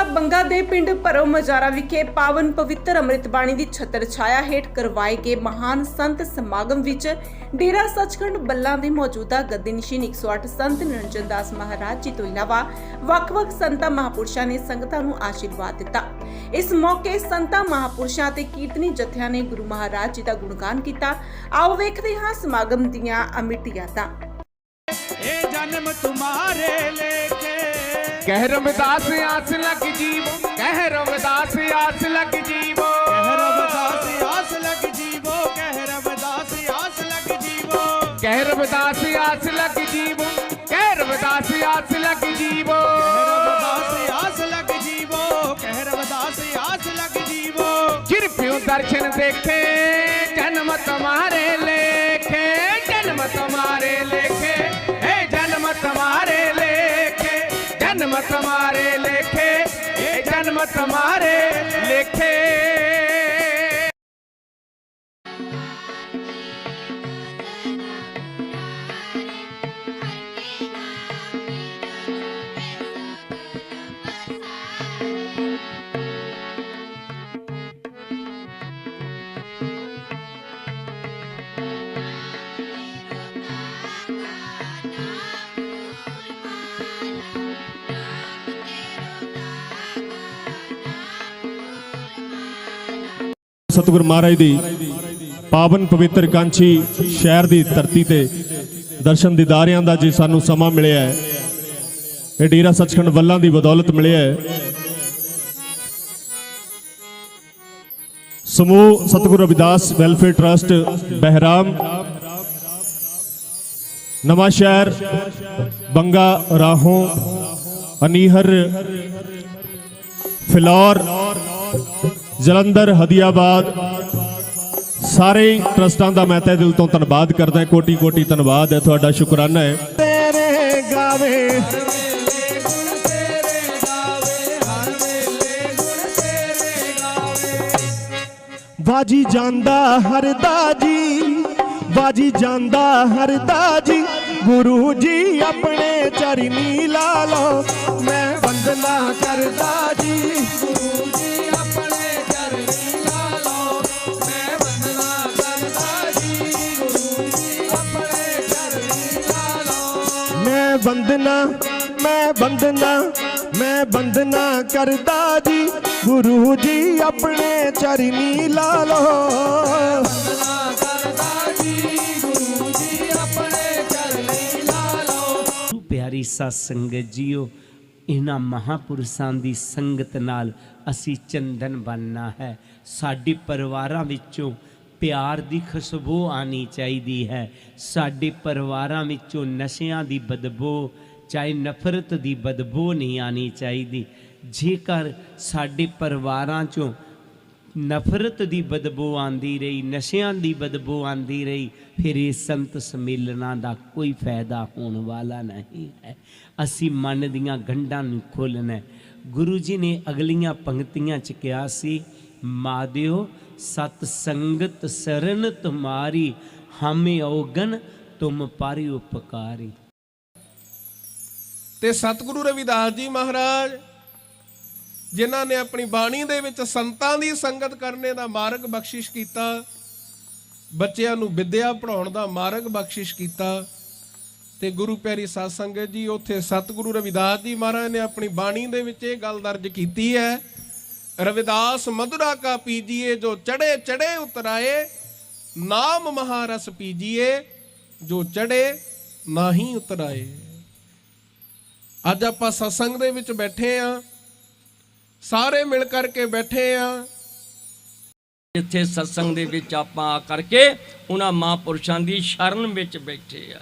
ਹਲਕਾ ਬੰਗਾ ਦੇ ਪਿੰਡ ਭਰੋ ਮਜਾਰਾ ਵਿਖੇ ਪਾਵਨ ਪਵਿੱਤਰ ਅੰਮ੍ਰਿਤ ਬਾਣੀ ਦੀ ਛਤਰ ਛਾਇਆ ਹੇਠ ਕਰਵਾਏ ਗਏ ਮਹਾਨ ਸੰਤ ਸਮਾਗਮ ਵਿੱਚ ਡੇਰਾ ਸੱਚਖੰਡ ਬੱਲਾ ਦੇ ਮੌਜੂਦਾ ਗੱਦੀ 108 ਸੰਤ ਨਿਰੰਜਨ ਦਾਸ ਮਹਾਰਾਜ ਜੀ ਤੋਂ ਇਲਾਵਾ ਵੱਖ-ਵੱਖ ਸੰਤਾਂ ਮਹਾਪੁਰਸ਼ਾਂ ਨੇ ਸੰਗਤਾਂ ਨੂੰ ਆਸ਼ੀਰਵਾਦ ਦਿੱਤਾ। ਇਸ ਮੌਕੇ ਸੰਤਾਂ ਮਹਾਪੁਰਸ਼ਾਂ ਤੇ ਕੀਰਤਨੀ ਜਥਿਆਂ ਨੇ ਗੁਰੂ ਮਹਾਰਾਜ ਜੀ ਦਾ ਗੁਣਗਾਨ ਕੀਤਾ। ਆਓ ਵੇਖਦੇ ਹਾਂ ਸਮਾਗਮ ਦੀਆਂ ਅਮਿੱਟ ਯਾਦਾਂ ਇਹ ਜਨਮ ਤੁਮਾਰੇ ਲੇਕੇ ਕਹਿ ਰਮਦਾਸ ਆਸ ਲੱਗ ਜੀਵੋ ਕਹਿ ਰਮਦਾਸ ਆਸ ਲੱਗ ਜੀਵੋ। ਕਹਿ ਰਬਦਾਸ ਆਸ ਲੱਗ ਜੀਵੋ ਕਹਿ ਰਬਦਾਸ ਆਸ ਲੱਗ ਜੀਵੋ। ਕਹਿ ਰਮਦਾਸ ਆਸ ਲੱਗ ਜੀਵੋ ਕਹਿ ਰਮਦਾਸ ਆਸ ਲੱਗ ਜੀਵੋ। ਦਰਸ਼ਨ ਦੇਖੇ ਜਨਮ ਤੁਮਾਰੇ ਲੇਖੇ ਜਨਮ ਤੁਮਾਰੇ ਲੇਖੇ ਇਹ ਜਨਮ ਤੁਮਾਰੇ ਸਤਿਗੁਰ ਮਹਾਰਾਜ ਦੀ ਪਾਵਨ ਪਵਿੱਤਰ ਕਾਂਚੀ ਸ਼ਹਿਰ ਦੀ ਧਰਤੀ ਤੇ ਦਰਸ਼ਨ ਦੀਦਾਰਿਆਂ ਦਾ ਜੇ ਸਾਨੂੰ ਸਮਾਂ ਮਿਲਿਆ ਹੈ। ਇਹ ਡੇਰਾ ਸੱਚਖੰਡ ਵੱਲਾਂ ਦੀ ਬਦੌਲਤ ਮਿਲਿਆ ਹੈ। ਸਮੂਹ ਸਤਿਗੁਰ ਰਵਿਦਾਸ ਵੈਲਫੇਅਰ ਟਰਸਟ, ਬਹਿਰਾਮ, ਨਵਾਂ ਸ਼ਹਿਰ, ਬੰਗਾ, ਰਾਹੋਂ, ਅਨੀਹਰ, ਫਿਲੌਰ ਜਲੰਧਰ, ਹਦੀਆਬਾਦ। ਸਾਰੇ ਟਰਸਟਾਂ ਦਾ ਮੈਂ ਤਹਿ ਦਿਲ ਤੋਂ ਧੰਨਵਾਦ ਕਰਦਾ। ਕੋਟੀ ਕੋਟੀ ਧੰਨਵਾਦ ਹੈ, ਤੁਹਾਡਾ ਸ਼ੁਕਰਾਨਾ ਹੈ। ਤੇਰੇ ਗਾਵੇ ਬਾਜੀ ਜਾਂਦਾ ਹਰਦਾ ਜੀ ਬਾਜੀ ਜਾਂਦਾ ਹਰਦਾ ਜੀ ਗੁਰੂ ਜੀ ਆਪਣੇ ਚਰਨੀ ਲਾ ਲਓ, ਮੈਂ ਵੰਦਨਾ ਕਰਦਾ ਜੀ ਜੀ। ਲਓ ਮੈਂ ਵੰਦਨਾ ਮੈਂ ਵੰਦਨਾ ਮੈਂ ਵੰਦਨਾ ਕਰਦਾ ਜੀ। ਗੁਰੂ ਜੀ ਆਪਣੇ ਚਰਨੀ ਲਾ ਲਓ। ਪਿਆਰੀ ਸਾਧ ਸੰਗਤ ਜੀਓ, ਇਹਨਾਂ ਮਹਾਪੁਰਸ਼ਾਂ ਦੀ ਸੰਗਤ ਨਾਲ ਅਸੀਂ ਚੰਦਨ ਬਣਨਾ ਹੈ। ਸਾਡੀ ਪਰਿਵਾਰਾਂ ਵਿੱਚੋਂ ਪਿਆਰ ਦੀ ਖੁਸ਼ਬੂ ਆਣੀ ਚਾਹੀਦੀ ਹੈ। ਸਾਡੇ ਪਰਿਵਾਰਾਂ ਵਿੱਚੋਂ ਨਸ਼ਿਆਂ ਦੀ ਬਦਬੂ, ਚਾਹੇ ਨਫ਼ਰਤ ਦੀ ਬਦਬੂ ਨਹੀਂ ਆਣੀ ਚਾਹੀਦੀ। ਜੇਕਰ ਸਾਡੇ ਪਰਿਵਾਰਾਂ ਚੋਂ ਨਫ਼ਰਤ ਦੀ ਬਦਬੂ ਆਂਦੀ ਰਹੀ, ਨਸ਼ਿਆਂ ਦੀ ਬਦਬੂ ਆਂਦੀ ਰਹੀ, ਫਿਰ ਇਹ ਸੰਤ ਸਮੇਲਨਾਂ ਦਾ ਕੋਈ ਫਾਇਦਾ ਹੋਣ ਵਾਲਾ ਨਹੀਂ ਹੈ। ਅਸੀਂ ਮਨ ਦੀਆਂ ਗੰਢਾਂ ਨੂੰ ਖੋਲਣਾ ਗੁਰੂ ਜੀ ਨੇ ਅਗਲੀਆਂ ਪੰਕਤੀਆਂ ਚ ਕਿਹਾ ਸੀ ਮਾਦਿਓ ਸਤ ਸੰਗਤ ਸਰਨ ਤੁਮਾਰੀ, ਹਮੇ ਔਗਨ ਤੁਮ ਪਾਰੀ ਉਪਕਾਰੀ। ਤੇ ਸਤਿਗੁਰੂ ਰਵਿਦਾਸ ਜੀ ਮਹਾਰਾਜ, ਜਿਨ੍ਹਾਂ ਨੇ ਆਪਣੀ ਬਾਣੀ ਦੇ ਵਿੱਚ ਸੰਤਾਂ ਦੀ ਸੰਗਤ ਕਰਨੇ ਦਾ ਮਾਰਗ ਬਖਸ਼ਿਸ਼ ਕੀਤਾ, ਬੱਚਿਆਂ ਨੂੰ ਵਿਦਿਆ ਪੜਾਉਣ ਦਾ ਮਾਰਗ ਬਖਸ਼ਿਸ਼ ਕੀਤਾ, ਤੇ ਗੁਰੂ ਪਿਆਰੀ ਸਾਧ ਸੰਗਤ ਜੀ, ਉੱਥੇ ਸਤਿਗੁਰੂ ਰਵਿਦਾਸ ਜੀ ਮਹਾਰਾਜ ਨੇ ਆਪਣੀ ਬਾਣੀ ਦੇ ਵਿੱਚ ਇਹ ਗੱਲ ਦਰਜ ਕੀਤੀ ਹੈ ਰਵਿਦਾਸ ਮਧੁਰਾ ਕਾ ਪੀਜੀਏ, ਜੋ ਚੜੇ ਚੜੇ ਉਤਰਾਏ, ਨਾਮ ਮਹਾਰਸ ਪੀਜੀਏ, ਜੋ ਚੜੇ, ਨਾਹੀ ਉਤਰਾਏ। ਅੱਜ ਆਪਾਂ ਸਤਸੰਗ ਦੇ ਵਿੱਚ ਬੈਠੇ ਆ। ਸਾਰੇ ਮਿਲ ਕਰਕੇ ਬੈਠੇ ਆ। ਜਿੱਥੇ ਸਤਸੰਗ ਦੇ ਵਿੱਚ ਆਪਾਂ ਆ ਕਰਕੇ ਉਹਨਾਂ ਮਹਾਂਪੁਰਸ਼ਾਂ ਦੀ ਸ਼ਰਨ ਵਿੱਚ ਬੈਠੇ ਆ।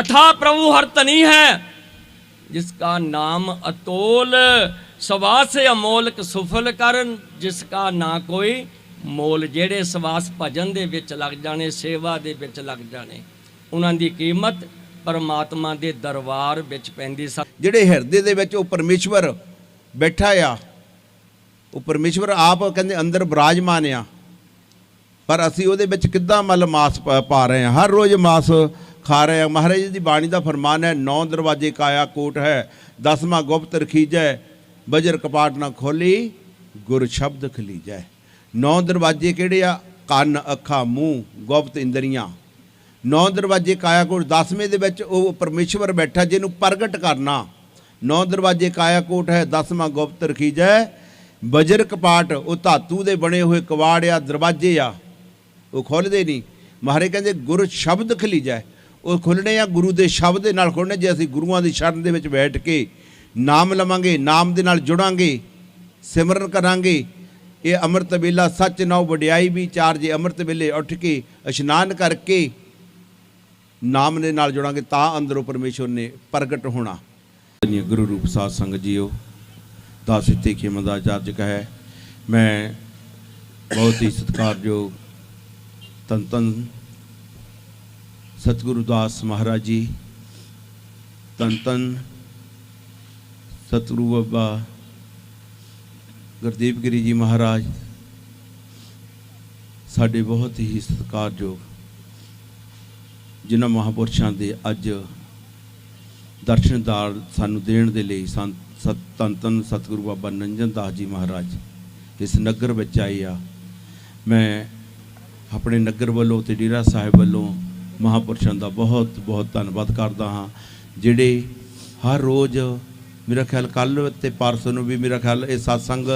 ਅਠਾ ਪ੍ਰਭੂ ਹਰ ਧਨੀ ਹੈ, ਜਿਸ ਕਾ ਨਾਮ ਅਤੋਲ ਸਵਾਸ ਅਮੋਲਕ ਸੁਫਲ ਕਰਨ, ਜਿਸ ਕਾ ਨਾ ਕੋਈ ਮੋਲ। ਜਿਹੜੇ ਸਵਾਸ ਭਜਨ ਦੇ ਵਿੱਚ ਲੱਗ ਜਾਣੇ, ਸੇਵਾ ਦੇ ਵਿੱਚ ਲੱਗ ਜਾਣੇ, ਉਹਨਾਂ ਦੀ ਕੀਮਤ ਪਰਮਾਤਮਾ ਦੇ ਦਰਬਾਰ ਵਿੱਚ ਪੈਂਦੀ ਸਾ। ਜਿਹੜੇ ਹਿਰਦੇ ਦੇ ਵਿੱਚ ਉਹ ਪਰਮੇਸ਼ਵਰ ਬੈਠਾ ਆ, ਉਹ ਪਰਮੇਸ਼ਵਰ ਆਪ ਕਹਿੰਦੇ ਅੰਦਰ ਬਰਾਜਮਾਨ ਆ, ਪਰ ਅਸੀਂ ਉਹਦੇ ਵਿੱਚ ਕਿੱਦਾਂ ਮਲ ਮਾਸ ਪਾ ਰਹੇ ਹਾਂ? ਹਰ ਰੋਜ਼ ਮਾਸ ਖਾ ਰਹੇ ਹਾਂ। ਮਹਾਰਾਜ ਦੀ ਬਾਣੀ ਦਾ ਫਰਮਾਨ ਹੈ, ਨੌ ਦਰਵਾਜ਼ੇ ਕਾਇਆ ਕੋਟ ਹੈ, ਦਸਵਾਂ ਗੁਪਤ ਰਖੀਜੈ ਬਜਰ ਕਪਾਟ ਨਾ ਖੋਲੀ, ਗੁਰ ਸ਼ਬਦ ਖਲੀ ਜਾਏ। ਨੌ ਦਰਵਾਜ਼ੇ ਕਿਹੜੇ ਆ? ਕੰਨ, ਅੱਖਾਂ, ਮੂੰਹ, ਗੁਪਤ ਇੰਦਰੀਆਂ। ਨੌ ਦਰਵਾਜ਼ੇ ਕਾਇਆ ਕੋਟ 10ਵੇਂ ਦੇ ਵਿੱਚ ਉਹ ਪਰਮੇਸ਼ਵਰ ਬੈਠਾ ਜਿਹਨੂੰ ਪ੍ਰਗਟ ਕਰਨਾ। ਨੌ ਦਰਵਾਜ਼ੇ ਕਾਇਆ ਕੋਟ ਹੈ 10ਵਾਂ ਗੁਪਤ ਰਖੀਜੈ। ਬਜਰ ਕਪਾਟ, ਉਹ ਧਾਤੂ ਦੇ ਬਣੇ ਹੋਏ ਕਵਾੜ ਆ, ਦਰਵਾਜ਼ੇ ਆ। ਉਹ ਖੋਲਦੇ ਨਹੀਂ। ਮਹਾਰੇ ਕਹਿੰਦੇ, ਗੁਰ ਸ਼ਬਦ ਖਲੀ ਜਾਏ। ਉਹ ਖੁੱਲਣੇ ਆ, ਗੁਰੂ ਦੇ ਸ਼ਬਦ ਦੇ ਨਾਲ ਖੁੱਲਣੇ ਜੇ ਅਸੀਂ ਗੁਰੂਆਂ ਦੀ ਸ਼ਰਨ ਦੇ ਵਿੱਚ ਬੈਠ ਕੇ ਨਾਮ ਲਵਾਂਗੇ, ਨਾਮ ਦੇ ਨਾਲ ਜੁੜਾਂਗੇ, ਸਿਮਰਨ ਕਰਾਂਗੇ। ਇਹ ਅੰਮ੍ਰਿਤ ਵੇਲਾ ਸੱਚ ਨਾਉ ਵਡਿਆਈ ਵੀ ਚਾਰ ਜੇ ਅੰਮ੍ਰਿਤ ਵੇਲੇ ਉੱਠ ਕੇ ਇਸ਼ਨਾਨ ਕਰਕੇ ਨਾਮ ਦੇ ਨਾਲ ਜੁੜਾਂਗੇ, ਤਾਂ ਅੰਦਰੋਂ ਪਰਮੇਸ਼ਵਰ ਨੇ ਪ੍ਰਗਟ ਹੋਣਾ। ਗੁਰੂ ਰੂਪ ਸਾਧ ਸੰਗਤ ਜੀਓ। ਦਾਸ ਇਤੇ ਖੇਮ ਦਾ ਜਾਜਕ ਹੈ। ਮੈਂ ਬਹੁਤ ਹੀ ਸਤਿਕਾਰਯੋਗ ਤਨ ਤਨ ਸਤਿਗੁਰੂ ਦਾਸ ਮਹਾਰਾਜ ਜੀ ਤਨ ਤਨ ਸਤਿਗੁਰੂ ਬਾਬਾ ਗੁਰਦੀਪ ਗਿਰੀ ਜੀ ਮਹਾਰਾਜ, ਸਾਡੇ ਬਹੁਤ ਹੀ ਸਤਿਕਾਰਯੋਗ ਜਿਨ੍ਹਾਂ ਮਹਾਪੁਰਸ਼ਾਂ ਦੇ ਅੱਜ ਦਰਸ਼ਨਦਾਰ ਸਾਨੂੰ ਦੇਣ ਦੇ ਲਈ ਸੰਤ ਸਤ, ਧੰਨ ਧੰਨ ਸਤਿਗੁਰੂ ਬਾਬਾ ਨੰਜਨ ਦਾਸ ਜੀ ਮਹਾਰਾਜ ਇਸ ਨਗਰ ਵਿੱਚ ਆਏ ਆ। ਮੈਂ ਆਪਣੇ ਨਗਰ ਵੱਲੋਂ ਤੇ ਡੇਰਾ ਸਾਹਿਬ ਵੱਲੋਂ ਮਹਾਪੁਰਸ਼ਾਂ ਦਾ ਬਹੁਤ ਬਹੁਤ ਧੰਨਵਾਦ ਕਰਦਾ ਹਾਂ, ਜਿਹੜੇ ਹਰ ਰੋਜ਼ ਮੇਰਾ ਖਿਆਲ ਕੱਲ ਤੇ ਪਰਸੋਂ ਨੂੰ ਵੀ ਮੇਰਾ ਖਿਆਲ ਇਹ satsang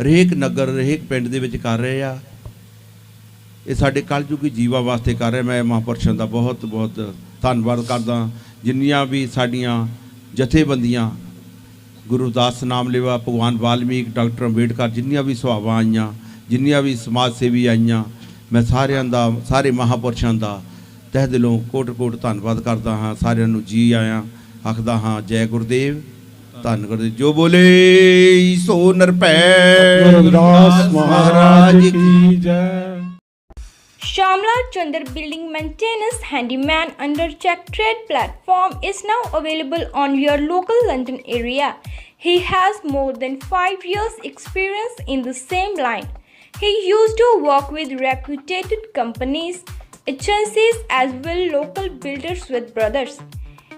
ਹਰੇਕ ਨਗਰ, ਹਰੇਕ ਪਿੰਡ ਦੇ ਵਿੱਚ ਕਰ ਰਹੇ ਆ। ਇਹ ਸਾਡੇ ਕਲਯੁਗੀ ਜੀਵਾ ਵਾਸਤੇ ਕਰ ਰਹੇ ਮੈਂ ਮਹਾਪੁਰਸ਼ਾਂ ਦਾ ਬਹੁਤ ਬਹੁਤ ਧੰਨਵਾਦ ਕਰਦਾ ਜਿੰਨੀਆਂ ਵੀ ਸਾਡੀਆਂ ਜਥੇਬੰਦੀਆਂ ਗੁਰਦਾਸ ਨਾਮ ਲੇਵਾ, ਭਗਵਾਨ ਵਾਲਮੀਕ, ਡਾਕਟਰ ਅੰਬੇਡਕਰ, ਜਿੰਨੀਆਂ ਵੀ ਸੁਭਾਵਾਂ ਆਈਆਂ, ਜਿੰਨੀਆਂ ਵੀ ਸਮਾਜ ਸੇਵੀ ਆਈਆਂ, ਮੈਂ ਸਾਰਿਆਂ ਦਾ, ਸਾਰੇ ਮਹਾਪੁਰਸ਼ਾਂ ਦਾ ਤਹਿ ਦਿਲੋਂ ਕੋਟ-ਕੋਟ ਧੰਨਵਾਦ ਕਰਦਾ ਹਾਂ। ਸਾਰਿਆਂ ਨੂੰ ਜੀ ਆਇਆਂ। ਆਖਦਾ ਹਾਂ ਜੈ ਗੁਰਦੇਵ ਧੰਨ ਗੁਰਦੇਵ ਜੋ ਬੋਲੇ ਸੋ ਨਰਪੈ ਗੁਰਦਾਸ ਮਹਾਰਾਜ ਕੀ ਜੈ Shamla Chandar Building Maintenance Handyman under Check Trade platform is now available on your local London area. He has more than 5 years experience in the same line. He used to work with reputed companies, agencies as well local builders with brothers.